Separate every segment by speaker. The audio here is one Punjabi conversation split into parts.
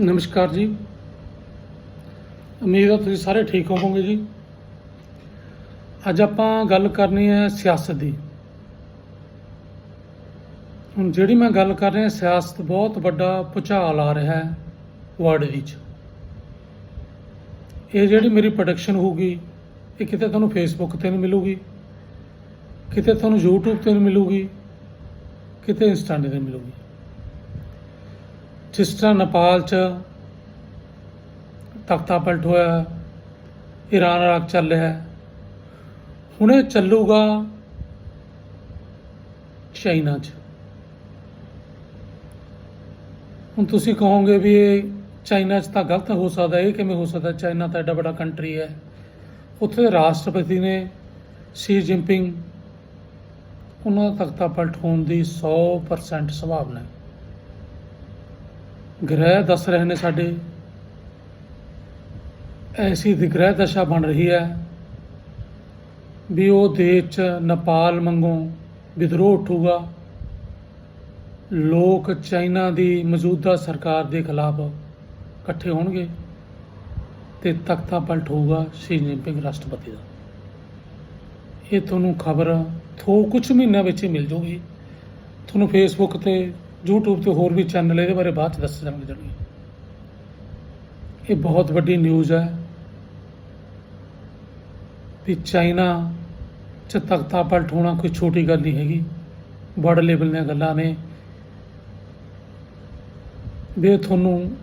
Speaker 1: ਨਮਸਕਾਰ ਜੀ। ਉਮੀਦ ਹੈ ਤੁਸੀਂ ਸਾਰੇ ਠੀਕ ਹੋਵੋਗੇ ਜੀ। ਅੱਜ ਆਪਾਂ ਗੱਲ ਕਰਨੀ ਹੈ ਸਿਆਸਤ ਦੀ। ਹੁਣ ਜਿਹੜੀ ਮੈਂ ਗੱਲ ਕਰ ਰਿਹਾ, ਸਿਆਸਤ ਬਹੁਤ ਵੱਡਾ ਭੁਚਾਲ ਆ ਰਿਹਾ ਹੈ ਵਰਲਡ ਵਿੱਚ। ਇਹ ਜਿਹੜੀ ਮੇਰੀ ਪ੍ਰੋਡਕਸ਼ਨ ਹੋਊਗੀ, ਇਹ ਕਿਤੇ ਤੁਹਾਨੂੰ ਫੇਸਬੁੱਕ ਤੇ ਨਹੀਂ ਮਿਲੂਗੀ, ਕਿਤੇ ਤੁਹਾਨੂੰ YouTube ਤੇ ਨਹੀਂ ਮਿਲੂਗੀ, ਕਿਤੇ ਇੰਸਟਾ ਤੇ ਨਹੀਂ ਮਿਲੂਗੀ। ਜਿਸ ਤਰ੍ਹਾਂ ਨੇਪਾਲ 'ਚ ਤਖਤਾ ਪਲਟ ਹੋਇਆ ਈਰਾਨ ਇਰਾਕ ਚੱਲ ਰਿਹਾ ਹੁਣ ਇਹ ਚੱਲੂਗਾ ਚਾਈਨਾ 'ਚ। ਹੁਣ ਤੁਸੀਂ ਕਹੋਗੇ ਵੀ ਇਹ ਚਾਈਨਾ 'ਚ ਤਾਂ ਗਲਤ ਹੋ ਸਕਦਾ, ਇਹ ਕਿਵੇਂ ਹੋ ਸਕਦਾ? ਚਾਈਨਾ ਤਾਂ ਐਡਾ ਵੱਡਾ ਕੰਟਰੀ ਹੈ। ਉੱਥੇ ਦੇ ਰਾਸ਼ਟਰਪਤੀ ਨੇ ਸ਼ੀ ਜਿੰਪਿੰਗ, ਉਹਨਾਂ ਦਾ ਤਖਤਾ ਪਲਟ ਹੋਣ ਦੀ 100% ਸੰਭਾਵਨਾ ਹੈ। ਗ੍ਰਹਿ ਦੱਸ ਰਹੇ ਨੇ ਸਾਡੇ। ਐਸੀ ਗ੍ਰਹਿ ਦਸ਼ਾ ਬਣ ਰਹੀ ਹੈ ਵੀ ਉਹ ਦੇਸ਼ 'ਚ ਨੇਪਾਲ ਵਾਂਗੂ ਵਿਦਰੋਹ ਉੱਠੂਗਾ। ਲੋਕ ਚਾਈਨਾ ਦੀ ਮੌਜੂਦਾ ਸਰਕਾਰ ਦੇ ਖਿਲਾਫ ਇਕੱਠੇ ਹੋਣਗੇ ਤੇ ਤਖਤਾ ਪਲਟ ਹੋਊਗਾ ਸ਼ੀ ਜਿਨਪਿੰਗ ਰਾਸ਼ਟਰਪਤੀ ਦਾ। ਇਹ ਤੁਹਾਨੂੰ ਖਬਰ ਥੋ ਕੁਝ ਮਹੀਨਿਆਂ ਵਿੱਚ ਹੀ ਮਿਲ ਜੂਗੀ। ਤੁਹਾਨੂੰ ਫੇਸਬੁੱਕ ਤੇ YouTube ਤੇ ਹੋਰ ਵੀ ਚੈਨਲ ਇਹਦੇ ਬਾਰੇ ਬਾਅਦ ਚ ਦੱਸ ਜਾਣਗੇ ਜਾਣਗੇ ਇਹ ਬਹੁਤ ਵੱਡੀ ਨਿਊਜ਼ ਹੈ ਵੀ ਚਾਈਨਾ ਚ ਤਖਤਾ ਪਲਟ ਹੋਣਾ ਕੋਈ ਛੋਟੀ ਗੱਲ ਨਹੀਂ ਹੈਗੀ। ਵਰਡ ਲੈਵਲ ਦੀਆਂ ਗੱਲਾਂ ਨੇ। ਵੀ ਤੁਹਾਨੂੰ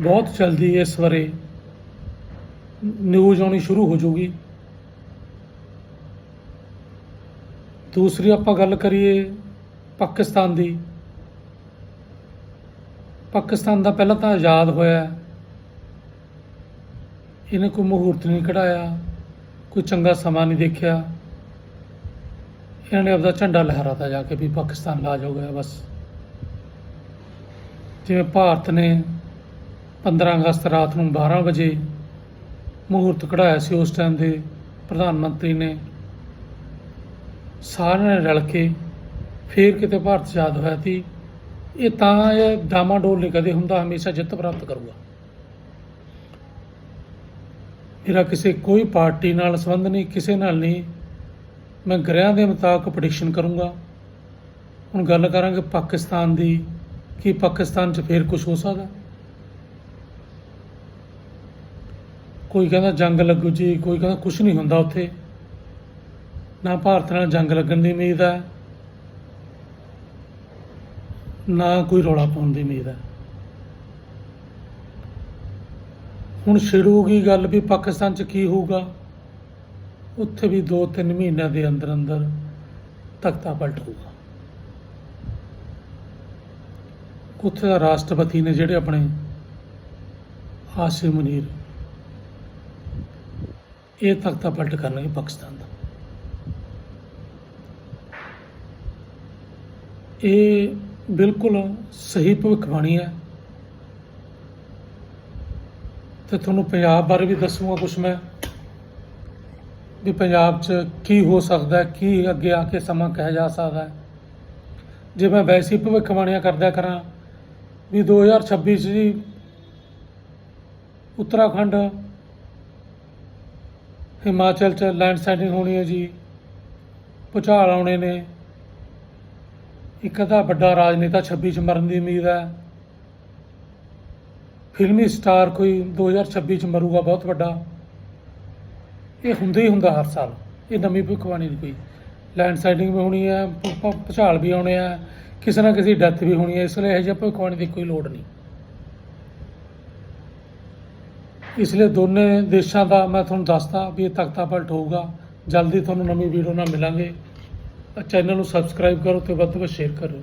Speaker 1: ਬਹੁਤ ਜਲਦੀ ਇਸ ਬਾਰੇ ਨਿਊਜ਼ ਆਉਣੀ ਸ਼ੁਰੂ ਹੋ ਜਾਊਗੀ। ਦੂਸਰੀ ਆਪਾਂ ਗੱਲ ਕਰੀਏ ਪਾਕਿਸਤਾਨ ਦੀ। ਪਾਕਿਸਤਾਨ ਦਾ ਪਹਿਲਾਂ ਤਾਂ ਆਜ਼ਾਦ ਹੋਇਆ ਇਹਨੇ ਕੋਈ ਮਹੂਰਤ ਨਹੀਂ ਕਢਾਇਆ, ਕੋਈ ਚੰਗਾ ਸਮਾਂ ਨਹੀਂ ਦੇਖਿਆ। ਇਹਨਾਂ ਨੇ ਆਪਦਾ ਝੰਡਾ ਲਹਿਰਾਤਾ ਜਾ ਕੇ ਵੀ ਪਾਕਿਸਤਾਨ ਲਾਜ ਹੋ ਗਿਆ ਬਸ। ਜਿਵੇਂ ਭਾਰਤ ਨੇ 15 ਅਗਸਤ ਰਾਤ ਨੂੰ 12 ਵਜੇ ਮਹੂਰਤ ਕਢਾਇਆ ਸੀ, ਉਸ ਟਾਈਮ ਦੇ ਪ੍ਰਧਾਨ ਮੰਤਰੀ ਨੇ। ਸਾਰਿਆਂ ਨੇ ਰਲ ਕੇ ਫੇਰ ਕਿਤੇ ਭਾਰਤ ਆਜ਼ਾਦ ਹੋਇਆ ਸੀ। ਇਹ ਤਾਂ ਇਹ ਡਾਮਾਡੋਲ ਨਹੀਂ ਕਦੇ ਹੁੰਦਾ, ਹਮੇਸ਼ਾ ਜਿੱਤ ਪ੍ਰਾਪਤ ਕਰੂਗਾ। ਮੇਰਾ ਕਿਸੇ ਕੋਈ ਪਾਰਟੀ ਨਾਲ ਸੰਬੰਧ ਨਹੀਂ, ਕਿਸੇ ਨਾਲ ਨਹੀਂ। ਮੈਂ ਗ੍ਰਹਿਆਂ ਦੇ ਮੁਤਾਬਕ ਪ੍ਰੈਡਿਕਸ਼ਨ ਕਰੂੰਗਾ। ਹੁਣ ਗੱਲ ਕਰਾਂਗੇ ਪਾਕਿਸਤਾਨ ਦੀ, ਕੀ ਪਾਕਿਸਤਾਨ 'ਚ ਫੇਰ ਕੁਝ ਹੋ ਸਕਦਾ? ਕੋਈ ਕਹਿੰਦਾ ਜੰਗ ਲੱਗੂ ਜੀ, ਕੋਈ ਕਹਿੰਦਾ ਕੁਝ ਨਹੀਂ ਹੁੰਦਾ ਉੱਥੇ। ਨਾ ਭਾਰਤ ਨਾਲ ਜੰਗ ਲੱਗਣ ਦੀ ਉਮੀਦ ਹੈ। ਨਾ ਕੋਈ ਰੌਲਾ ਪਾਉਣ ਦੀ ਉਮੀਦ ਹੈ। ਹੁਣ ਛਿੜੂਗੀ ਗੱਲ ਵੀ ਪਾਕਿਸਤਾਨ 'ਚ ਕੀ ਹੋਊਗਾ? ਉੱਥੇ ਵੀ 2-3 ਮਹੀਨਿਆਂ ਦੇ ਅੰਦਰ ਅੰਦਰ ਤਖਤਾ ਪਲਟ ਹੋਊਗਾ। ਉੱਥੇ ਦਾ ਰਾਸ਼ਟਰਪਤੀ ਨੇ ਜਿਹੜੇ ਆਪਣੇ ਆਸਿਮ ਮਨੀਰ, ਇਹ ਤਖਤਾ ਪਲਟ ਕਰਨਗੇ ਪਾਕਿਸਤਾਨ ਦਾ। ਇਹ ਬਿਲਕੁਲ ਸਹੀ ਭਵਿੱਖਬਾਣੀ ਹੈ। ਤੇ ਤੁਹਾਨੂੰ ਪੰਜਾਬ ਬਾਰੇ ਵੀ ਦੱਸੂਗਾ ਕੁਝ ਮੈਂ, ਵੀ ਪੰਜਾਬ 'ਚ ਕੀ ਹੋ ਸਕਦਾ ਕੀ ਅੱਗੇ ਆ ਕੇ ਸਮਾਂ ਕਿਹਾ ਜਾ ਸਕਦਾ ਜੇ ਮੈਂ ਵੈਸੀ ਭਵਿੱਖਬਾਣੀਆਂ ਕਰਦਾ ਕਰਾਂ, ਵੀ 2026 'ਚ ਜੀ ਉੱਤਰਾਖੰਡ, ਹਿਮਾਚਲ 'ਚ ਲੈਂਡਸਲਾਈਡਿੰਗ ਹੋਣੀ ਹੈ ਜੀ, ਭੁਚਾਲ ਆਉਣੇ ਨੇ ਇੱਕ ਅੱਧਾ ਵੱਡਾ ਰਾਜਨੇਤਾ 26 ਚ ਮਰਨ ਦੀ ਉਮੀਦ ਹੈ। ਫਿਲਮੀ ਸਟਾਰ ਕੋਈ 2026 ਚ ਮਰੂਗਾ ਬਹੁਤ ਵੱਡਾ। ਇਹ ਹੁੰਦਾ ਹੀ ਹੁੰਦਾ ਹਰ ਸਾਲ। ਇਹ ਨਵੀਂ ਭੁੱਖਵਾਣੀ ਦੀ ਕੋਈ ਲੈਂਡਸਲਾਈਡਿੰਗ ਵੀ ਹੋਣੀ ਹੈ, ਭੁ- ਭੁਚਾਲ ਵੀ ਆਉਣੇ ਆ, ਕਿਸੇ ਨਾ ਕਿਸੇ ਡੈਥ ਵੀ ਹੋਣੀ ਹੈ, ਇਸ ਲਈ ਇਹ ਜਿਹਾ ਭੁੱਖਵਾਣੀ ਦੀ ਕੋਈ ਲੋੜ ਨਹੀਂ। ਇਸ ਲਈ ਦੋਨੇ ਦੇਸ਼ਾਂ ਦਾ ਮੈਂ ਤੁਹਾਨੂੰ ਦੱਸਦਾ ਵੀ ਇਹ ਤਖਤਾ ਪਲਟ ਹੋਊਗਾ। ਜਲਦੀ ਤੁਹਾਨੂੰ ਨਵੀਂ ਵੀਡੀਓ ਨਾਲ ਮਿਲਾਂਗੇ। ਚੈਨਲ ਨੂੰ ਸਬਸਕ੍ਰਾਈਬ ਕਰੋ ਤੇ ਵੱਧ ਤੋਂ ਵੱਧ ਸ਼ੇਅਰ ਕਰੋ